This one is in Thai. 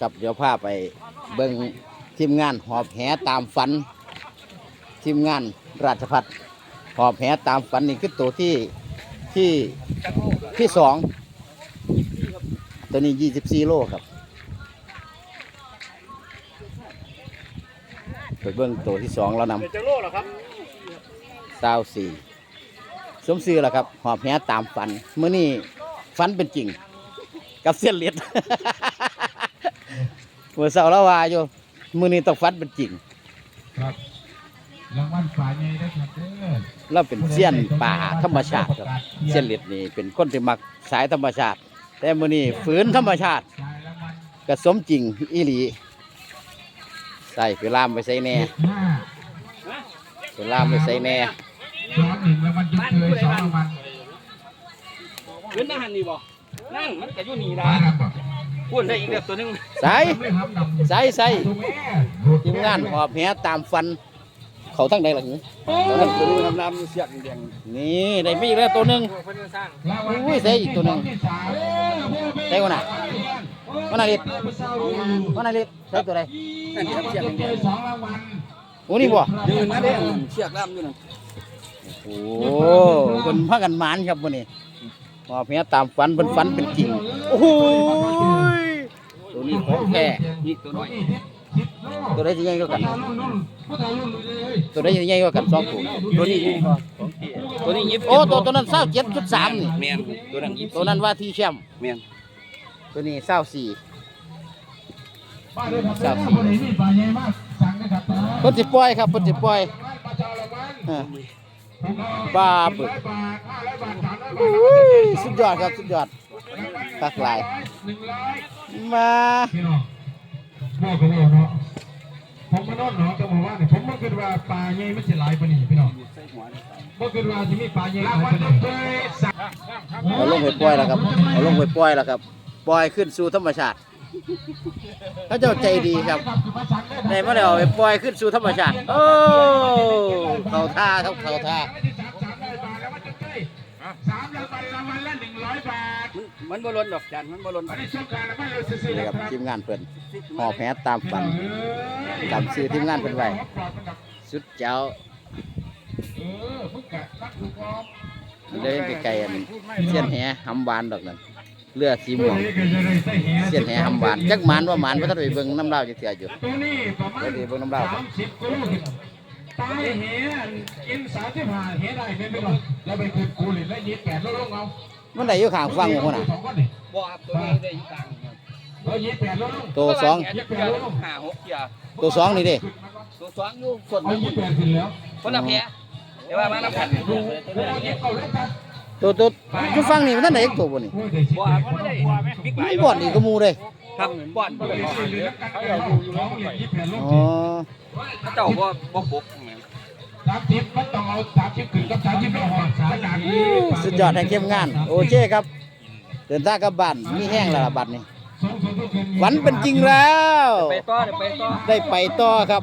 ครับเดี๋ยวพาไปเบิ่งทีมงานหอบแหตามฝัน ทีมงานราชพัฒหอบแหตามฝันนี่คือตัวที่ที่ที่สองตัวนี้ยี่สิบสี่โลครับไปเบิ่งตัวที่สองแล้วนำเดี๋ยวจะโลเหรอครับเต้าสี่สมซื้อแล้วครับ หอบแหตามฝันเมื่อนี้ฝันเป็นจริง กับเส้นเลียดเมื่อเสาร์ละวาอยู่มื่อนี้ต้องฝันเป็นจริง ครับรางวัลฝ่ายใหญ่ได้ครับเด้อเราเป็นเสี้ยนป่าธรรมชาติครับเส้นเลียดนี่เป็นคนที่มักสายธรรมชาติ แต่มื่อนี้ฝืนธรรมชาติจ่ายรางวัลก็สมจริงอีหลี ใส่ไปลามไปใส่แหน่ห้าไปลามไปใส่แหน่สองหนึ่งรางวัลจุดเกยสองรางวัลเว้นอาหารนี่บ่นั่งมันก็อยู่นี่มาละครับบอก พูดได้อีกแบบตัวหนึงใส่ไม่ทำดำใส่ใส่ตัวแม่ทีมงานหอบแหตามฟัน เขาทั้งใดหลังตัวนี้ตัวนี้น้ำน้ำเสียกแดงนี่ได้มีอีกแล้วตัวหนึ่งเพิ่นสร้างรางวัลอุ้ยใส่อีกตัวหนึ่งที่สามใส่วะน่ะวันไหนดิวันไหนดิใส่ตัวใดอันนี้เสียกจุดแดเกงยสองรางวัลโอ้นี่บ่ยืนนะเด้เสียกน้ำอยู่นั่นโอ้คนพากันหมานครับวันนี้หอบแหตามฟันเป็นฟันเป็นจริงโอ้โหย ตัวนี้ของแท้นี่ตัวน้อยตัวใดจะใหญ่กว่ากันผู้ถ่ายรูปเลยตัวใดจะใหญ่กว่ากันสองตัวตัวนี้นี่บ่ตัวนี้ยิบโอ้ตัวตัวนั้นเศร้าเจ็ดจุดสามนี่แมนตัวนั้นยิบตัวนั้นว่าที่แชมป์แมนตัวนี้เศร้าสี่ป้าเลยครับคนนี้มีฝ่ายใหญ่มากสั่งได้ครับเพิ่นสิปล่อยครับเพิ่นสิปล่อยเออบ้าบึกอุ้ยสุดยอดครับสุดยอด คักหลายหนึ่งร้อยมาพี่น้องบอกกันเลยเนาะผมมานอนเนาะจะบอกว่าเนี่ยผมบ่คิดว่าปลาใหญ่มันสิหลายปานนี้พี่น้องบ่คิดว่าสิมีปลาใหญ่หลายปานนี้เอาลงไปปล่อยแล้วครับเอาลงไปปล่อยแล้วครับปล่อยขึ้นสู่ธรรมชาติเขาเจ้าใจดีครับในเมื่อเดี๋ยวไปปล่อยขึ้นสู่ธรรมชาติโอ้เขาท่าครับเขาท่า สามรางวัลรางวัลละหนึ่งร้อยบาท มันบ่ล้นดอกจันมันบ่ล้นอันนี้ช่วงการละไม่เราซื้อนี่ๆครับครับทีมงานเพิ่นหอบแหตามฝันจำชื่อทีมงานเพิ่นไว้สุดเจ้าเออมึงกะรักลูกอมเลยไกลๆอันเสียนแหหำบานดอกนั้นเรือสีม่วงเสียนแหหำบานจักหมานว่าหมานบ่ทันไปเบิ่งน้ำลาวจักเทื่ออยู่ตัวนี้ประมาณเดี๋ยวเบิ่งน้ำลาวสามสิบกิโลตายเหกินสามสิบห้าเหได้ไม่เป็นไรแล้วไปคืนกูเลยแล้วยี่แปดแล้วลงเอา มันได้อยู่ข้างฟังบ่คนน่ะสองคนนี่บ่ครับตัวนี้ได้อยู่กลางแล้วยี่แปดแล้วลงตัวสองแกจะเกียร์ห้าหกเกียร์ตัวสองนี่เด้ตัวสองอยู่ส่วนเอายี่แปดขึ้นแล้วคนละแพ้แต่ว่ามาน้ำกันดูเอายี่เอาแล้วกันตัวตัวอยู่ฟังนี่มันทันได้อีกตัวบ่นี่โอ้ยได้สิบบ่ครับมันได้บิ๊กไบมันบ่อนอีกก็หมู่เด้ครับบ่อนเอาไปซื้อเหลือกันเขาเอาอยู่สองเหรียญยี่แปดลงอ๋อเจ้าบ่บ่ปกสามสิบมันต้องเอาสามสิบขึ้น สุดยอดแห่งเข้มงาน โอเคครับ เดินทางกลับบ้านมีแห้งแล้วล่ะบัดนี้สูงสุดก็คือฝันเป็นจริงแล้ว ไปต่อเดี๋ยวไปต่อ ได้ไปต่อครับ